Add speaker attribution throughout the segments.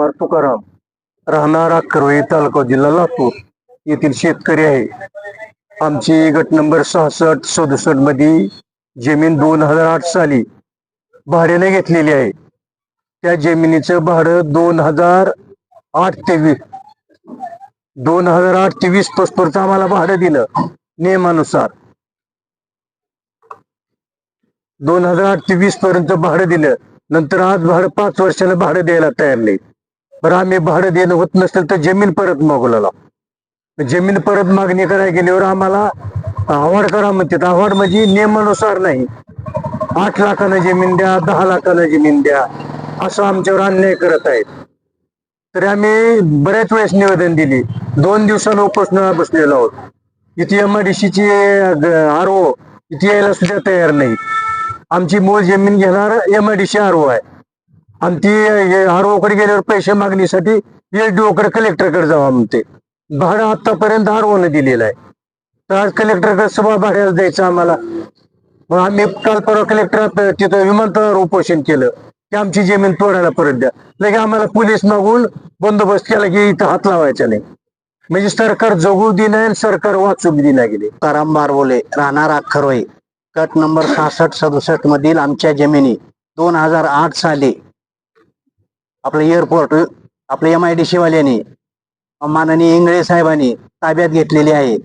Speaker 1: कुमार तुकाराम राहणार अक्करवाई तालुका जिल्हा लातूर येथील शेतकरी आहे. आमची गट नंबर सहासष्ट सदुसष्टमध्ये जमीन दोन हजार आठ साली भाड्याने घेतलेली आहे. त्या जमिनीचं भाडं दोन हजार आठ ते वीस दोन हजार आठ ते वीस पर्यंत आम्हाला भाडं दिलं नियमानुसार. दोन हजार आठ ते वीस पर्यंत भाडं दिलं. नंतर आज भाडं पाच वर्षाला भाडं द्यायला तयार नाही बरं आम्ही भाडं देणं होत नसेल तर जमीन परत मागवला जमीन परत मागणी करायला गेल्यावर आम्हाला आव्हाड करा म्हणतात. आव्हाड म्हणजे नियमानुसार नाही. आठ लाखानं जमीन द्या दहा लाखानं जमीन द्या असं आमच्यावर अन्याय करत आहेत. तरी आम्ही बऱ्याच वेळेस निवेदन दिली. दोन दिवसानं उपोषणाला बसलेलो आहोत. इथे एम आरओ आर ओ इथे यायला सुद्धा तयार नाही आमची मूळ जमीन घेणार M I D C R O आहे. आणि ती हरवकडे गेल्यावर पैसे मागणीसाठी एलडीओकडे कलेक्टरकडे जावा म्हणते. भाडं आतापर्यंत हरवून दिलेलं आहे. तर आज कलेक्टरकडे सभा भाड्याला द्यायचं आम्हाला. मग आम्ही काल परवा कलेक्टर तिथं विमानतळावर उपोषण केलं. की आमची जमीन तोडायला परत द्या. लगे आम्हाला पोलीस मागून बंदोबस्त केला की इथं हात लावायचा नाही. म्हणजे सरकार जगू दिना आणि सरकार वाचू दिला गेले.
Speaker 2: ताराम बारबोले राहणार अखरोई कट नंबर सहासष्ट सदुसष्ट मधील आमच्या जमिनी दोन हजार आठ साली आपलं एअरपोर्ट आपल्या एम आय डी वाल्यांनी माननीय इंगळे साहेबांनी ताब्यात घेतलेली आहे.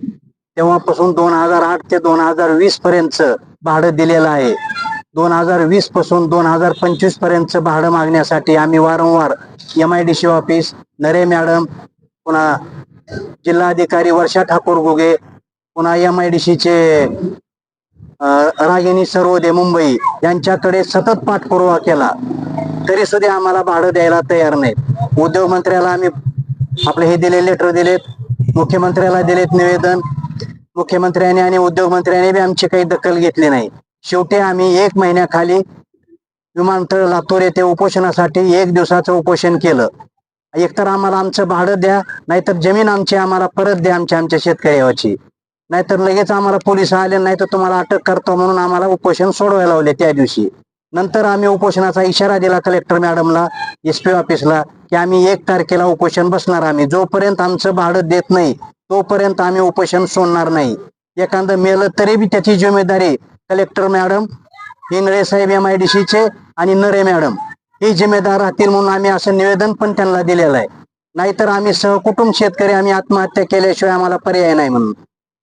Speaker 2: तेव्हापासून दोन हजार आठ ते दोन हजार वीस पर्यंत भाडं दिलेलं आहे. दोन हजार वीसपासून दोन हजार पंचवीस पर्यंतच भाडं मागण्यासाठी आम्ही वारंवार M I D C office Nare madam पुन्हा जिल्हाधिकारी वर्षा ठाकूर गुगे पुन्हा एम आय डी सीचे रागिनी सरोदे मुंबई यांच्याकडे सतत पाठपुरावा केला. तरी सुद्धा आम्हाला भाडं द्यायला तयार नाहीत. उद्योग मंत्र्याला आम्ही आपले हे दिले लेटर दिलेत. मुख्यमंत्र्याला दिलेत निवेदन. मुख्यमंत्र्याने आणि उद्योग मंत्र्याने बी आमची काही दखल घेतली नाही. शेवटी आम्ही एक महिन्याखाली विमानतळ लातूर येथे उपोषणासाठी एक दिवसाचं उपोषण केलं. एकतर आम्हाला आमचं भाडं द्या नाहीतर जमीन आमची आम्हाला परत द्या आमच्या आमच्या शेतकऱ्याची. नाहीतर लगेच आम्हाला पोलीस आले नाही तर तुम्हाला अटक करतो म्हणून आम्हाला उपोषण सोडवायला लावले त्या दिवशी. नंतर आम्ही उपोषणाचा इशारा दिला कलेक्टर मॅडमला एस पी ऑफिसला की आम्ही एक तारखेला उपोषण बसणार आम्ही. जोपर्यंत आमचं भाडं देत नाही तोपर्यंत आम्ही उपोषण सोडणार नाही. एखादं मेलं तरी बी त्याची जिम्मेदारी कलेक्टर मॅडम इंगळे साहेब एम आय डी सीचे आणि नरे मॅडम हे जिम्मेदार राहतील म्हणून आम्ही असं निवेदन पण त्यांना दिलेलं आहे. नाहीतर आम्ही सहकुटुंब शेतकरी आम्ही आत्महत्या केल्याशिवाय आम्हाला पर्याय नाही म्हणून.